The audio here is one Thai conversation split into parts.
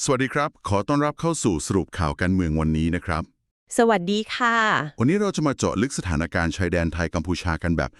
สวัสดีครับ ขอต้อนรับเข้าสู่สรุปข่าวการเมืองวันนี้นะครับ สวัสดีค่ะ วันนี้เราจะมาเจาะลึกสถานการณ์ชายแดนไทยกัมพูชากันแบบ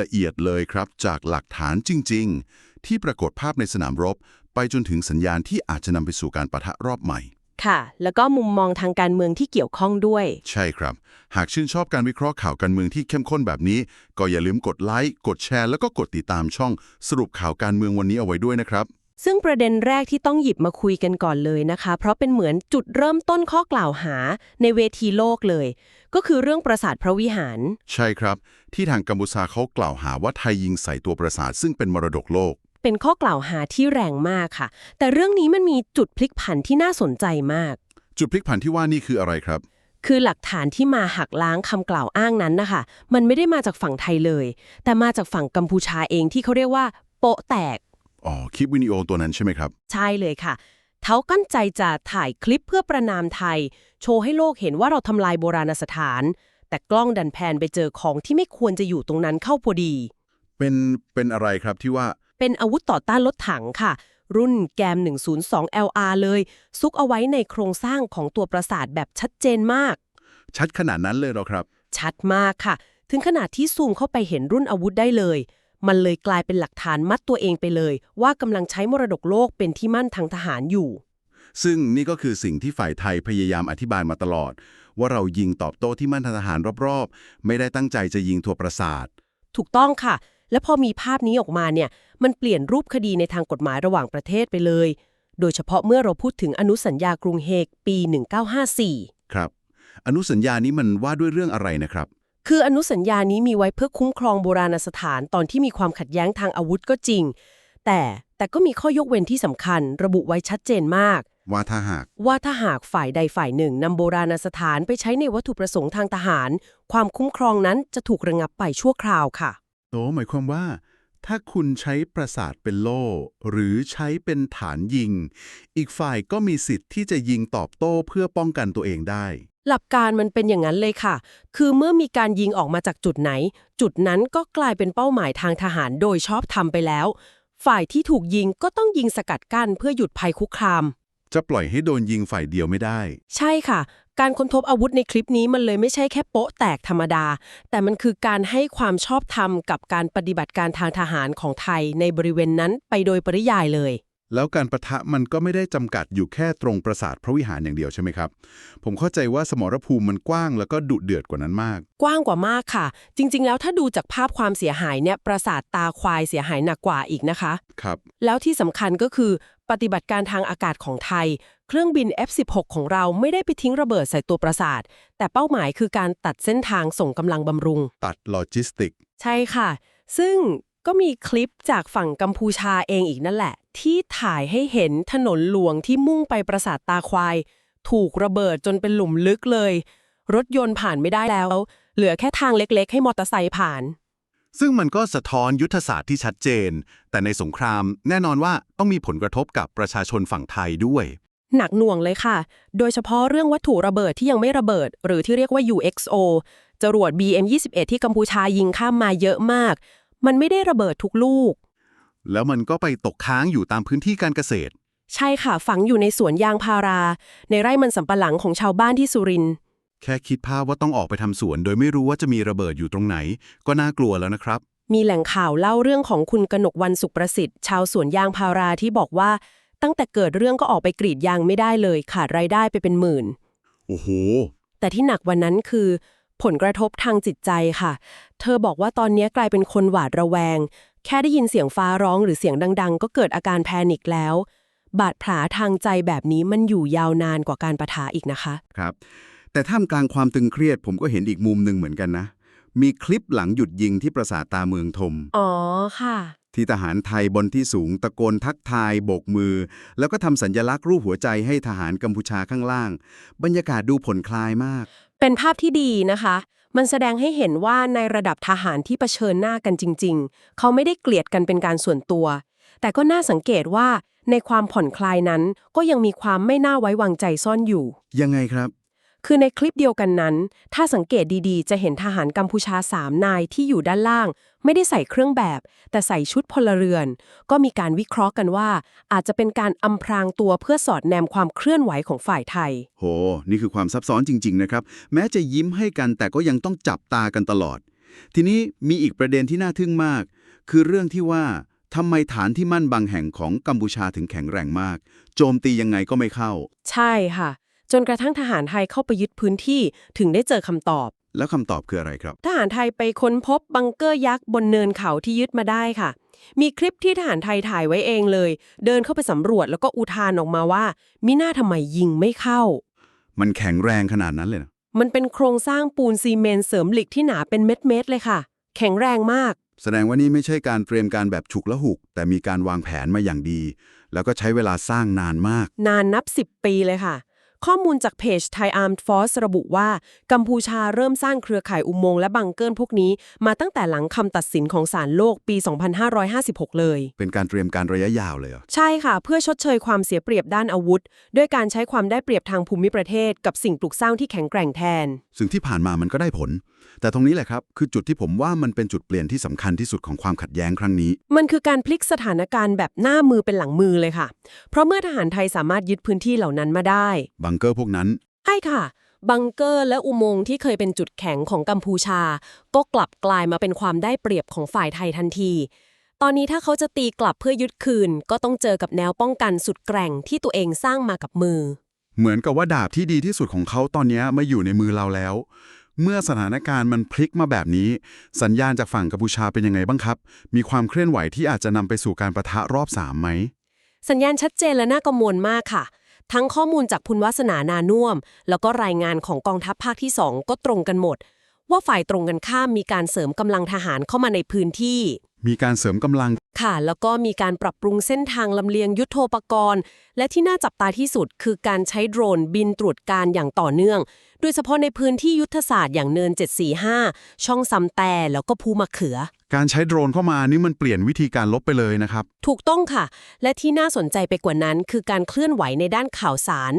ละเอียดเลยครับ จากหลักฐานจริง ๆ ที่ปรากฏภาพในสนามรบ ไปจนถึงสัญญาณที่อาจจะนำไปสู่การปะทะรอบใหม่ ค่ะ แล้วก็มุมมองทางการเมืองที่เกี่ยวข้องด้วย ใช่ครับ หากชื่นชอบการวิเคราะห์ข่าวการเมืองที่เข้มข้นแบบนี้ ก็อย่าลืมกดไลค์ กดแชร์ แล้วก็กดติดตามช่องสรุปข่าวการเมืองวันนี้เอาไว้ด้วยนะครับ ซึ่งประเด็นแรกที่ต้องหยิบมาคุยกันก่อนเลยนะคะ เพราะเป็นเหมือนจุดเริ่มต้นข้อกล่าวหาในเวทีโลกเลย ก็คือเรื่องปราสาทพระวิหาร ใช่ครับ ที่ทางกัมพูชาเขากล่าวหาว่าไทยยิงใส่ตัวปราสาทซึ่งเป็นมรดกโลก เป็นข้อกล่าวหาที่แรงมากค่ะ แต่เรื่องนี้มันมีจุดพลิกผันที่น่าสนใจมาก จุดพลิกผันที่ว่านี่คืออะไรครับคือหลักฐานที่มาหักล้างคำกล่าวอ้างนั้นนะคะ มันไม่ได้มาจากฝั่งไทยเลย แต่มาจากฝั่งกัมพูชาเองที่เขาเรียกว่า โปะแตก อ๋อ คลิปวิดีโอตัวนั้นใช่ไหมครับ ใช่เลยค่ะเขากั้นใจจะถ่ายคลิปเพื่อประนามไทย โชว์ให้โลกเห็นว่าเราทำลายโบราณสถาน แต่กล้องดันแพนไปเจอของที่ไม่ควรจะอยู่ตรงนั้นเข้าพอดี เป็นเป็นอะไรครับที่ว่า เป็นอาวุธต่อต้านรถถังค่ะ รุ่นแกม 102 LR เลย ซุกเอาไว้ในโครงสร้างของตัวปราสาทแบบชัดเจนมาก ชัดขนาดนั้นเลยเหรอครับ ชัดมากค่ะ ถึงขนาดที่ซูมเข้าไปเห็นรุ่นอาวุธได้เลย มันเลยกลายเป็นหลักฐานมัดตัวเองไปเลย ว่ากำลังใช้มรดกโลกเป็นที่มั่นทางทหารอยู่ ซึ่งนี่ก็คือสิ่งที่ฝ่ายไทยพยายามอธิบายมาตลอด ว่าเรายิงตอบโต้ที่มั่นทหารรอบๆ ไม่ได้ตั้งใจจะยิงทั่วปราสาท ถูกต้องค่ะ และพอมีภาพนี้ออกมาเนี่ย มันเปลี่ยนรูปคดีในทางกฎหมายระหว่างประเทศไปเลย โดยเฉพาะเมื่อเราพูดถึงอนุสัญญากรุงเฮกปี 1954 ครับ อนุสัญญานี้มันว่าด้วยเรื่องอะไรนะครับ คืออนุสัญญานี้มีไว้เพื่อคุ้มครองโบราณสถานตอนที่มีความขัดแย้งทางอาวุธก็จริง แต่แต่ก็มีข้อยกเว้นที่สำคัญ ระบุไว้ชัดเจนมาก ว่าถ้าหาก ว่าถ้าหากฝ่ายใดฝ่ายหนึ่งนำโบราณสถานไปใช้ในวัตถุประสงค์ทางทหาร ความคุ้มครองนั้นจะถูกระงับไปชั่วคราวค่ะ โตหมายความว่า ถ้าคุณใช้ปราสาทเป็นโล่ หรือใช้เป็นฐานยิง อีกฝ่ายก็มีสิทธิ์ที่จะยิงตอบโต้เพื่อป้องกันตัวเองได้ หลักการมันเป็นอย่างนั้นเลยค่ะ คือเมื่อมีการยิงออกมาจากจุดไหน จุดนั้นก็กลายเป็นเป้าหมายทางทหารโดยชอบทำไปแล้ว ฝ่ายที่ถูกยิงก็ต้องยิงสกัดกั้นเพื่อหยุดภัยคุกคาม จะปล่อยให้โดนยิงฝ่ายเดียวไม่ได้ ใช่ค่ะ การค้นพบอาวุธในคลิปนี้มันเลยไม่ใช่แค่โป๊ะแตกธรรมดา แต่มันคือการให้ความชอบธรรมกับการปฏิบัติการทางทหารของไทยในบริเวณนั้นไปโดยปริยายเลย แล้วการประทะมันก็ไม่ได้จำกัดอยู่แค่ตรงปราสาทพระวิหารอย่างเดียวใช่ไหมครับ ผมเข้าใจว่าสมรภูมิมันกว้างแล้วก็ดุเดือดกว่านั้นมาก กว้างกว่ามากค่ะ จริง ๆ แล้วถ้าดูจากภาพความเสียหายเนี่ยปราสาทตาควายเสียหายหนักกว่าอีกนะคะ ครับ แล้วที่สำคัญก็คือปฏิบัติการทางอากาศของไทย เครื่องบิน F16 ของเราไม่ได้ไปทิ้งระเบิดใส่ตัวปราสาท แต่เป้าหมายคือการตัดเส้นทางส่งกำลังบำรุง ตัดโลจิสติก ใช่ค่ะ ซึ่งก็มีคลิปจากฝั่งกัมพูชาเองอีกนั่นแหละ ที่ถ่ายให้เห็นถนนหลวงที่มุ่งไปปราสาทตาควาย ถูกระเบิดจนเป็นหลุมลึกเลย รถยนต์ผ่านไม่ได้แล้ว เหลือแค่ทางเล็กๆ ให้มอเตอร์ไซค์ผ่าน ซึ่งมันก็สะท้อนยุทธศาสตร์ที่ชัดเจน แต่ในสงครามแน่นอนว่าต้องมีผลกระทบกับประชาชนฝั่งไทยด้วย หนักหน่วงเลยค่ะ โดยเฉพาะเรื่องวัตถุระเบิดที่ยังไม่ระเบิด หรือที่เรียกว่า UXO จรวด BM21 ที่กัมพูชายิงข้ามมาเยอะมาก มันไม่ได้ระเบิดทุกลูก แล้วมันก็ไปตกค้างอยู่ตามพื้นที่การเกษตร ใช่ค่ะ ฝังอยู่ในสวนยางพารา ในไร่มันสำปะหลังของชาวบ้านที่สุรินทร์แค่คิดภาพว่าต้องออกไปทำสวน โดยไม่รู้ว่าจะมีระเบิดอยู่ตรงไหน ก็น่ากลัวแล้วนะครับ มีแหล่งข่าวเล่าเรื่องของคุณกนกวันสุขประสิทธิ์ ชาวสวนยางพาราที่บอกว่า ตั้งแต่เกิดเรื่องก็ออกไปกรีดยางไม่ได้เลย ขาดรายได้ไปเป็นหมื่น โอ้โห แต่ที่หนักวันนั้นคือ ผลกระทบทางจิตใจค่ะ เธอบอกว่าตอนนี้กลายเป็นคนหวาดระแวง แค่ได้ยินเสียงฟ้าร้องหรือเสียงดัง ๆ ก็เกิดอาการแพนิคแล้ว บาดแผลทางใจแบบนี้มันอยู่ยาวนานกว่าการประทะอีกนะคะ ครับ แต่ท่ามกลางความตึงเครียดผมก็เห็นอีกมุมหนึ่งเหมือนกันนะ มีคลิปหลังหยุดยิงที่ปราสาทตาเมืองทมอ๋อค่ะ ที่ทหารไทยบนที่สูงตะโกนทักทายโบกมือ แล้วก็ทำสัญญลักษณ์รูปหัวใจให้ทหารกัมพูชาข้างล่าง บรรยากาศดูผ่อนคลายมาก เป็นภาพที่ดีนะคะ มันแสดงให้เห็นว่าในระดับทหารที่เผชิญหน้ากันจริง ๆ เขาไม่ได้เกลียดกันเป็นการส่วนตัว แต่ก็น่าสังเกตว่าในความผ่อนคลายนั้นก็ยังมีความไม่น่าไว้วางใจซ่อนอยู่ ยังไงครับ คือในคลิปเดียวกันนั้น ถ้าสังเกตดีๆ จะเห็นทหารกัมพูชาสามนายที่อยู่ด้านล่าง ไม่ได้ใส่เครื่องแบบ แต่ใส่ชุดพลเรือน ก็มีการวิเคราะห์กันว่า อาจจะเป็นการอำพรางตัวเพื่อสอดแนมความเคลื่อนไหวของฝ่ายไทย โห นี่คือความซับซ้อนจริง ๆ นะครับ แม้จะยิ้มให้กันแต่ก็ยังต้องจับตากันตลอด ทีนี้มีอีกประเด็นที่น่าทึ่งมาก คือเรื่องที่ว่าทำไมฐานที่มั่นบางแห่งของกัมพูชาถึงแข็งแรงมาก โจมตียังไงก็ไม่เข้า ใช่ค่ะ จนกระทั่งทหารไทยเข้าไปยึดพื้นที่ถึงได้เจอคำตอบ แล้วคำตอบคืออะไรครับ ทหารไทยไปค้นพบบังเกอร์ยักษ์บนเนินเขาที่ยึดมาได้ค่ะ มีคลิปที่ทหารไทยถ่ายไว้เองเลย เดินเข้าไปสำรวจแล้วก็อุทานออกมาว่า มิน่าทำไมยิงไม่เข้า มันแข็งแรงขนาดนั้นเลยนะมันเป็นโครงสร้างปูนซีเมนต์เสริมเหล็กที่หนาเป็นเม็ดๆเลยค่ะ แข็งแรงมาก แสดงว่านี่ไม่ใช่การเตรียมการแบบฉุกละหุก แต่มีการวางแผนมาอย่างดี แล้วก็ใช้เวลาสร้างนานมาก นานนับ 10 ปีเลยค่ะ ข้อมูลจากเพจ Thai Armed Force ระบุว่า กัมพูชาเริ่มสร้างเครือข่ายอุโมงค์และบังเกิลพวกนี้ มาตั้งแต่หลังคำตัดสินของศาลโลกปี 2556 เลย เป็นการเตรียมการระยะยาวเลยเหรอ ใช่ค่ะ เพื่อชดเชยความเสียเปรียบด้านอาวุธ ด้วยการใช้ความได้เปรียบทางภูมิประเทศ กับสิ่งปลูกสร้างที่แข็งแกร่งแทน ซึ่งที่ผ่านมามันก็ได้ผลแต่ตรงนี้แหละครับ คือจุดที่ผมว่ามันเป็นจุดเปลี่ยนที่สำคัญที่สุดของความขัดแย้งครั้งนี้ มันคือการพลิกสถานการณ์แบบหน้ามือเป็นหลังมือเลยค่ะ เพราะเมื่อทหารไทยสามารถยึดพื้นที่เหล่านั้นมาได้ บังเกอร์พวกนั้น ใช่ค่ะ บังเกอร์และอุโมงค์ที่เคยเป็นจุดแข็งของกัมพูชา ก็กลับกลายมาเป็นความได้เปรียบของฝ่ายไทยทันที ตอนนี้ถ้าเขาจะตีกลับเพื่อยึดคืน ก็ต้องเจอกับแนวป้องกันสุดแกร่งที่ตัวเองสร้างมากับมือ เหมือนกับว่าดาบที่ดีที่สุดของเขาตอนนี้มาอยู่ในมือเราแล้ว เมื่อสถานการณ์มันพลิกมาแบบนี้ สัญญาณจากฝั่งกัมพูชาเป็นยังไงบ้างครับ มีความเคลื่อนไหวที่อาจจะนำไปสู่การประทะรอบสามไหม สัญญาณชัดเจนและน่ากังวลมากค่ะ ทั้งข้อมูลจากพุนวัสนานานุ่วมแล้วก็รายงานของกองทัพภาคที่ 2 ก็ตรงกันหมด ว่าฝ่ายตรงกันข้ามมีการเสริมกำลังทหารเข้ามาในพื้นที่ มีการเสริมกำลังค่ะ แล้วก็มีการปรับปรุงเส้นทางลำเลียงยุทโธปกรณ์ และที่น่าจับตาที่สุดคือการใช้โดรนบินตรวจการอย่างต่อเนื่อง โดยเฉพาะในพื้นที่ยุทธศาสตร์อย่างเนิน 745 ช่องซำแต่แล้วก็ภูมะเขือ การใช้โดรนเข้ามานี่มันเปลี่ยนวิธีการลบไปเลยนะครับ ถูกต้องค่ะ และที่น่าสนใจไปกว่านั้น คือการเคลื่อนไหวในด้านข่าวสาร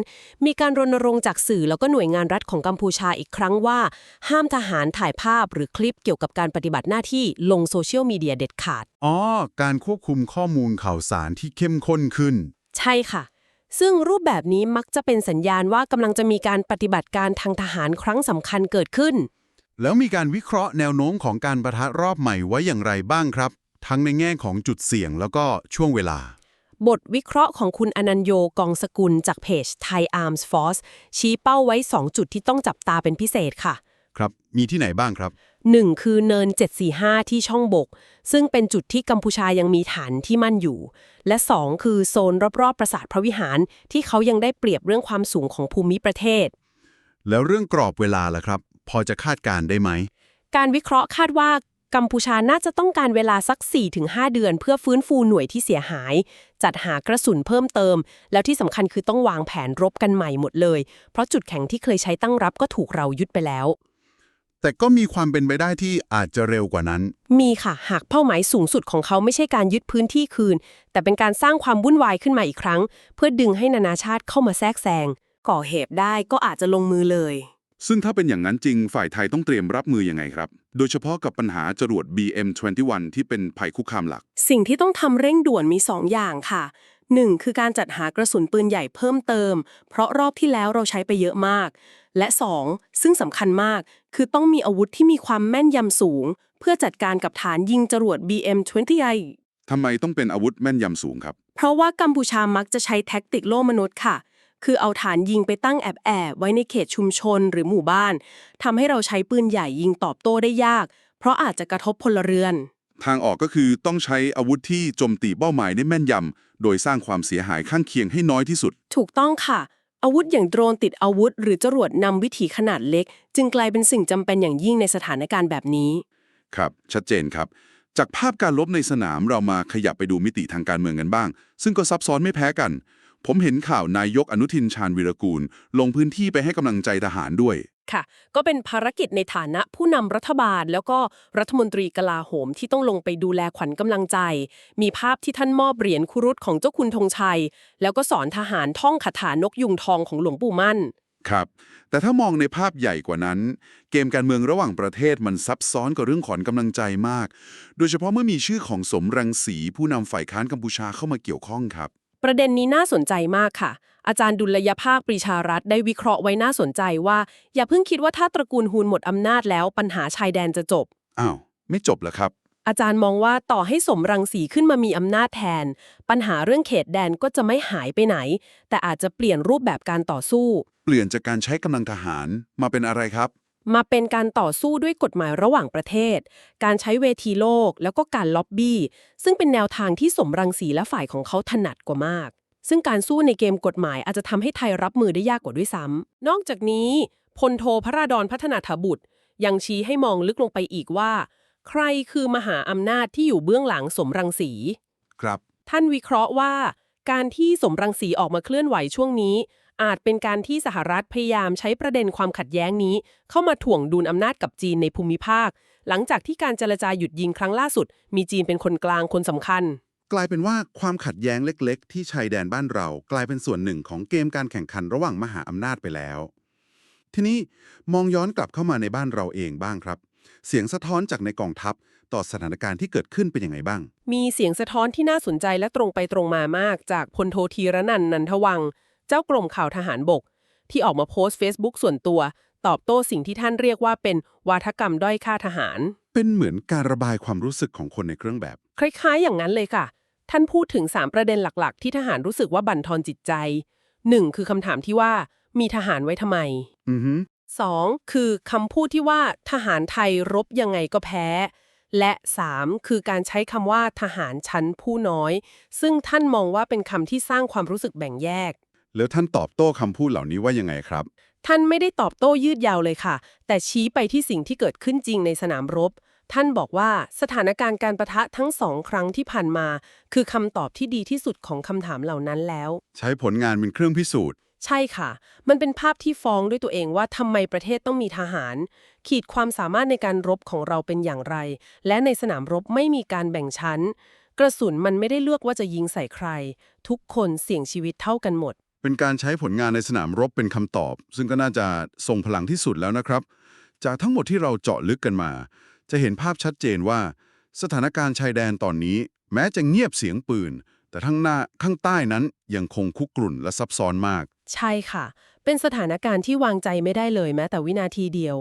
มีการรณรงค์จากสื่อแล้วก็หน่วยงานรัฐของกัมพูชาอีกครั้งว่า ห้ามทหารถ่ายภาพหรือคลิปเกี่ยวกับการปฏิบัติหน้าที่ลงโซเชียลมีเดียเด็ดขาด อ๋อ การควบคุมข้อมูลข่าวสารที่เข้มข้นขึ้น ใช่ค่ะ ซึ่งรูปแบบนี้มักจะเป็นสัญญาณว่ากำลังจะมีการปฏิบัติการทางทหารครั้งสำคัญเกิดขึ้น แล้วมีการวิเคราะห์แนวโน้มของการประทะรอบใหม่ไว้อย่างไรบ้างครับ ทั้งในแง่ของจุดเสี่ยงแล้วก็ช่วงเวลา บทวิเคราะห์ของคุณอนันโยกองสกุลจากเพจ Thai Arms Force ชี้เป้าไว้ 2 จุดที่ต้องจับตาเป็นพิเศษค่ะ ครับ มีที่ไหนบ้างครับ 1 คือเนิน 745 ที่ช่องบก ซึ่งเป็นจุดที่กัมพูชายังมีฐานที่มั่นอยู่ และ 2 คือโซนรอบๆ ปราสาทพระวิหาร ที่เขายังได้เปรียบเรื่องความสูงของภูมิประเทศ แล้วเรื่องกรอบเวลาล่ะครับ พอจะคาดการณ์ได้ไหม การวิเคราะห์คาดว่ากัมพูชาน่าจะต้องการเวลาสัก 4-5 เดือน เพื่อฟื้นฟูหน่วยที่เสียหาย จัดหากระสุนเพิ่มเติม แล้วที่สำคัญคือต้องวางแผนรบกันใหม่หมดเลย เพราะจุดแข็งที่เคยใช้ตั้งรับก็ถูกเรายึดไปแล้ว แต่ก็มีความเป็นไปได้ที่อาจจะเร็วกว่านั้น มีค่ะ หากเป้าหมายสูงสุดของเขาไม่ใช่การยึดพื้นที่คืน แต่เป็นการสร้างความวุ่นวายขึ้นมาอีกครั้ง เพื่อดึงให้นานาชาติเข้ามาแทรกแซงก่อเหตุได้ก็อาจจะลงมือเลย ซึ่งถ้าเป็นอย่างนั้นจริงฝ่ายไทยต้องเตรียมรับมือยังไงครับ โดยเฉพาะกับปัญหาจรวด BM21 ที่เป็นภัยคุกคามหลัก สิ่งที่ต้องทำเร่งด่วนมี 2 อย่างค่ะ 1. คือการจัดหากระสุนปืนใหญ่เพิ่มเติม เพราะรอบที่แล้วเราใช้ไปเยอะมาก และ 2. ซึ่งสำคัญมาก คือต้องมีอาวุธที่มีความแม่นยำสูง เพื่อจัดการกับฐานยิงจรวด BM20i ทำไมต้องเป็นอาวุธแม่นยำสูงครับ เพราะว่ากัมพูชามักจะใช้แท็กติกโล่มนุษย์ค่ะ คือเอาฐานยิงไปตั้งแอบแอบๆไว้ในเขตชุมชนหรือหมู่บ้านทำให้เราใช้ปืนใหญ่ยิงตอบโต้ได้ยาก เพราะอาจจะกระทบพลเรือน ทางออกก็คือต้องใช้อาวุธที่โจมตีเป้าหมายได้แม่นยำ โดยสร้างความเสียหายข้างเคียงให้น้อยที่สุด ถูกต้องค่ะ อาวุธอย่างโดรนติดอาวุธ หรือจรวดนำวิถีขนาดเล็ก จึงกลายเป็นสิ่งจำเป็นอย่างยิ่งในสถานการณ์แบบนี้ ครับ ชัดเจนครับ จากภาพการลบในสนามเรามาขยับไปดูมิติทางการเมืองกันบ้าง ซึ่งก็ซับซ้อนไม่แพ้กัน ผมเห็นข่าวนายกอนุทินชาญวีรกูล ลงพื้นที่ไปให้กำลังใจทหารด้วย ค่ะ ก็เป็นภารกิจในฐานะผู้นำรัฐบาล แล้วก็รัฐมนตรีกลาโหมที่ต้องลงไปดูแลขวัญกำลังใจ มีภาพที่ท่านมอบเหรียญคุรุตของเจ้าคุณธงชัย แล้วก็สอนทหารท่องคาถานกยุงทองของหลวงปู่มั่น ครับ แต่ถ้ามองในภาพใหญ่กว่านั้น เกมการเมืองระหว่างประเทศมันซับซ้อนกับเรื่องขอนกำลังใจมาก โดยเฉพาะเมื่อมีชื่อของสมรังสีผู้นำฝ่ายค้านกัมพูชาเข้ามาเกี่ยวข้องครับ ประเด็นนี้น่าสนใจมากค่ะ อาจารย์ดุลยภาคปรีชารัตน์ได้วิเคราะห์ไว้น่าสนใจว่า อย่าเพิ่งคิดว่าถ้าตระกูลฮูนหมดอำนาจแล้วปัญหาชายแดนจะจบ อ้าว ไม่จบเหรอครับ อาจารย์มองว่าต่อให้สมรังสีขึ้นมามีอำนาจแทน ปัญหาเรื่องเขตแดนก็จะไม่หายไปไหน แต่อาจจะเปลี่ยนรูปแบบการต่อสู้ เปลี่ยนจากการใช้กำลังทหารมาเป็นอะไรครับ มาเป็นการต่อสู้ด้วยกฎหมายระหว่างประเทศ การใช้เวทีโลกแล้วก็การล็อบบี้ ซึ่งเป็นแนวทางที่สมรังสีและฝ่ายของเขาถนัดกว่ามาก ซึ่งการสู้ในเกมกฎหมายอาจจะทำให้ไทยรับมือได้ยากกว่าด้วยซ้ำนอกจากนี้พลโทพระราดอนพัฒนาถบุตร ยังชี้ให้มองลึกลงไปอีกว่า ใครคือมหาอำนาจที่อยู่เบื้องหลังสมรังสีครับ ท่านวิเคราะห์ว่า การที่สมรังสีออกมาเคลื่อนไหวช่วงนี้ อาจเป็นการที่สหรัฐพยายามใช้ประเด็นความขัดแย้งนี้ เข้ามาถ่วงดุลอำนาจกับจีนในภูมิภาค หลังจากที่การเจรจาหยุดยิงครั้งล่าสุด มีจีนเป็นคนกลางคนสำคัญ กลายเป็นว่าความขัดแย้งเล็ก ๆ ที่ชายแดนบ้านเรา กลายเป็นส่วนหนึ่งของเกมการแข่งขันระหว่างมหาอำนาจไปแล้ว ทีนี้มองย้อนกลับเข้ามาในบ้านเราเองบ้างครับ เสียงสะท้อนจากในกองทัพต่อสถานการณ์ที่เกิดขึ้นเป็นยังไงบ้าง มีเสียงสะท้อนที่น่าสนใจและตรงไปตรงมามาก จากพลโทธีรนันท์นันทวัง เจ้ากรมข่าวทหารบก ที่ออกมาโพสต์ Facebook ส่วนตัว ตอบโต้สิ่งที่ท่านเรียกว่าเป็นวาทกรรมด้อยค่าทหาร เป็นเหมือนการระบายความรู้สึกของคนในเครื่องแบบ คล้ายๆ อย่างนั้นเลยค่ะ ท่านพูดถึง 3 ประเด็นหลักๆ ที่ทหารรู้สึกว่าบั่นทอนจิตใจ 1. คือคำถามที่ว่ามีทหารไว้ทำไม อือฮึ 2. คือคำพูดที่ว่าทหารไทยรบยังไงก็แพ้ และ 3. คือการใช้คำว่าทหารชั้นผู้น้อย ซึ่งท่านมองว่าเป็นคำที่สร้างความรู้สึกแบ่งแยก แล้วท่านตอบโต้คำพูดเหล่านี้ว่ายังไงครับ ท่านไม่ได้ตอบโต้ยืดยาวเลยค่ะ แต่ชี้ไปที่สิ่งที่เกิดขึ้นจริงในสนามรบ ท่านบอกว่าสถานการณ์การประทะทั้งสองครั้งที่ผ่านมา คือคำตอบที่ดีที่สุดของคำถามเหล่านั้นแล้ว ใช้ผลงานเป็นเครื่องพิสูจน์ ใช่ค่ะ มันเป็นภาพที่ฟ้องด้วยตัวเองว่าทำไมประเทศต้องมีทหาร ขีดความสามารถในการรบของเราเป็นอย่างไร และในสนามรบไม่มีการแบ่งชั้น กระสุนมันไม่ได้เลือกว่าจะยิงใส่ใคร ทุกคนเสี่ยงชีวิตเท่ากันหมด เป็นการใช้ผลงานในสนามรบเป็นคำตอบ ซึ่งก็น่าจะทรงพลังที่สุดแล้วนะครับ จากทั้งหมดที่เราเจาะลึกกันมา จะเห็นภาพชัดเจนว่า สถานการณ์ชายแดนตอนนี้ แม้จะเงียบเสียงปืน แต่ทั้งหน้าข้างใต้นั้นยังคงคุกรุ่นและซับซ้อนมาก ใช่ค่ะ เป็นสถานการณ์ที่วางใจไม่ได้เลยแม้แต่วินาทีเดียว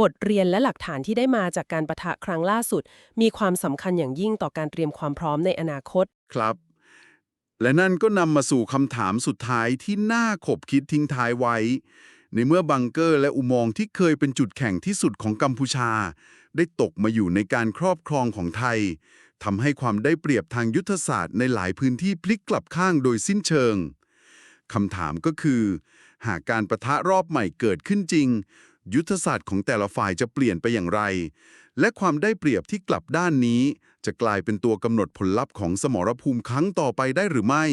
บทเรียนและหลักฐานที่ได้มาจากการประทะครั้งล่าสุด มีความสำคัญอย่างยิ่งต่อการเตรียมความพร้อมในอนาคต ครับ และนั่นก็นำมาสู่คำถามสุดท้ายที่น่าขบคิดทิ้งท้ายไว้ ในเมื่อบังเกอร์และอุโมงค์ที่เคยเป็นจุดแข่งที่สุดของกัมพูชา ได้ตกมาอยู่ในการครอบครองของไทยทำให้ความได้เปรียบทางยุทธศาสตร์ในหลายพื้นที่พลิกกลับข้างโดยสิ้นเชิงคำถามก็คือ หากการประทะรอบใหม่เกิดขึ้นจริง ยุทธศาสตร์ของแต่ละฝ่ายจะเปลี่ยนไปอย่างไร และความได้เปรียบที่กลับด้านนี้ จะกลายเป็นตัวกำหนดผลลัพธ์ของสมรภูมิครั้งต่อไปได้หรือไม่